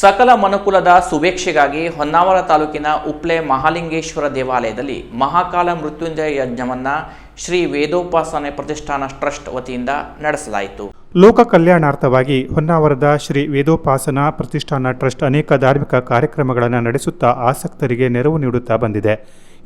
ಸಕಲ ಮನುಕುಲದ ಸುಭೇಕ್ಷೆಗಾಗಿ ಹೊನ್ನಾವರ ತಾಲೂಕಿನ ಉಪ್ಲೆ ಮಹಾಲಿಂಗೇಶ್ವರ ದೇವಾಲಯದಲ್ಲಿ ಮಹಾಕಾಲ ಮೃತ್ಯುಂಜಯ ಯಜ್ಞವನ್ನು ಶ್ರೀ ವೇದೋಪಾಸನೆ ಪ್ರತಿಷ್ಠಾನ ಟ್ರಸ್ಟ್ ವತಿಯಿಂದ ನಡೆಸಲಾಯಿತು. ಲೋಕ ಕಲ್ಯಾಣಾರ್ಥವಾಗಿ ಹೊನ್ನಾವರದ ಶ್ರೀ ವೇದೋಪಾಸನ ಪ್ರತಿಷ್ಠಾನ ಟ್ರಸ್ಟ್ ಅನೇಕ ಧಾರ್ಮಿಕ ಕಾರ್ಯಕ್ರಮಗಳನ್ನು ನಡೆಸುತ್ತಾ ಆಸಕ್ತರಿಗೆ ನೆರವು ನೀಡುತ್ತಾ ಬಂದಿದೆ.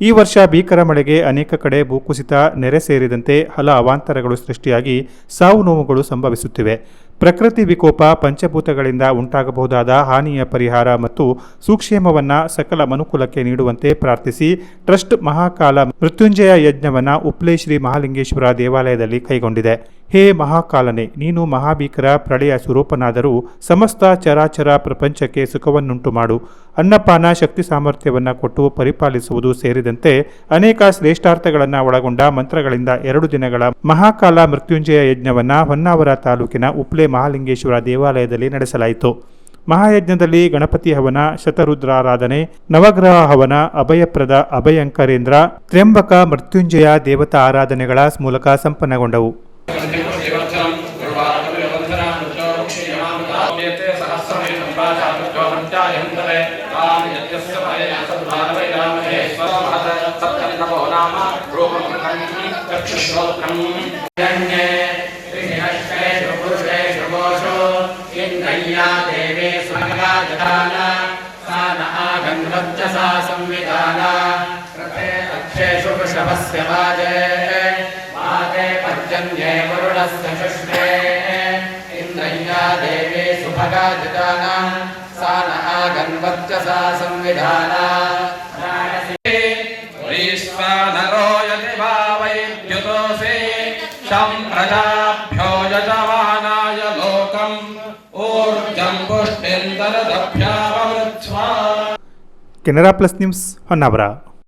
ಈ ವರ್ಷ ಭೀಕರ ಮಳೆಗೆ ಅನೇಕ ಕಡೆ ಭೂಕುಸಿತ, ನೆರೆ ಸೇರಿದಂತೆ ಹಲ ಅವಾಂತರಗಳು ಸೃಷ್ಟಿಯಾಗಿ ಸಾವು ನೋವುಗಳು ಸಂಭವಿಸುತ್ತಿವೆ. ಪ್ರಕೃತಿ ವಿಕೋಪ ಪಂಚಭೂತಗಳಿಂದ ಉಂಟಾಗಬಹುದಾದ ಹಾನಿಯ ಪರಿಹಾರ ಮತ್ತು ಸೂಕ್ಷೇಮವನ್ನು ಸಕಲ ಮನುಕುಲಕ್ಕೆ ನೀಡುವಂತೆ ಪ್ರಾರ್ಥಿಸಿ ಟ್ರಸ್ಟ್ ಮಹಾಕಾಲ ಮೃತ್ಯುಂಜಯ ಯಜ್ಞವನ್ನ ಉಪ್ಲೆ ಶ್ರೀ ಮಹಾಲಿಂಗೇಶ್ವರ ದೇವಾಲಯದಲ್ಲಿ ಕೈಗೊಂಡಿದೆ. ಹೇ ಮಹಾಕಾಲನೆ, ನೀನು ಮಹಾಭೀಕರ ಪ್ರಳಯ ಸ್ವರೂಪನಾದರೂ ಸಮಸ್ತ ಚರಾಚರ ಪ್ರಪಂಚಕ್ಕೆ ಸುಖವನ್ನುಂಟು ಮಾಡು. ಅನ್ನಪಾನ ಶಕ್ತಿ ಸಾಮರ್ಥ್ಯವನ್ನು ಕೊಟ್ಟು ಪರಿಪಾಲಿಸುವುದು ಸೇರಿದಂತೆ ಅನೇಕ ಶ್ರೇಷ್ಠಾರ್ಥಗಳನ್ನು ಒಳಗೊಂಡ ಮಂತ್ರಗಳಿಂದ ಎರಡು ದಿನಗಳ ಮಹಾಕಾಲ ಮೃತ್ಯುಂಜಯ ಯಜ್ಞವನ್ನ ಹೊನ್ನಾವರ ತಾಲೂಕಿನ ಉಪ್ಲೆ ಮಹಾಲಿಂಗೇಶ್ವರ ದೇವಾಲಯದಲ್ಲಿ ನಡೆಸಲಾಯಿತು. ಮಹಾಯಜ್ಞದಲ್ಲಿ ಗಣಪತಿ ಹವನ, ಶತರುದ್ರಾರಾಧನೆ, ನವಗ್ರಹ ಹವನ, ಅಭಯಪ್ರದ ಅಭಯಂಕರೇಂದ್ರ, ತ್ರ್ಯಂಬಕ ಮೃತ್ಯುಂಜಯ ದೇವತಾ ಆರಾಧನೆಗಳ ಮೂಲಕ ಸಂಪನ್ನಗೊಂಡವು. इन्द्रय्या देवे स्वगला ददाना सा न आगन्धर्चसा संविधाना रथे अक्षेषु वृषभस्य वाजे माते पर्जन्ये वरुणस्य शुष्णे इन्द्रय्या देवे सुभगा ददाना सा न आगन्धर्चसा संविधाना वैश्वानरो यदि वा वैद्युतोऽसि शं प्रजाभ्यो यजमानाय लोकम् ऊर्जं కెనరా ప్లస్ న్యూస్ హొన్నావరా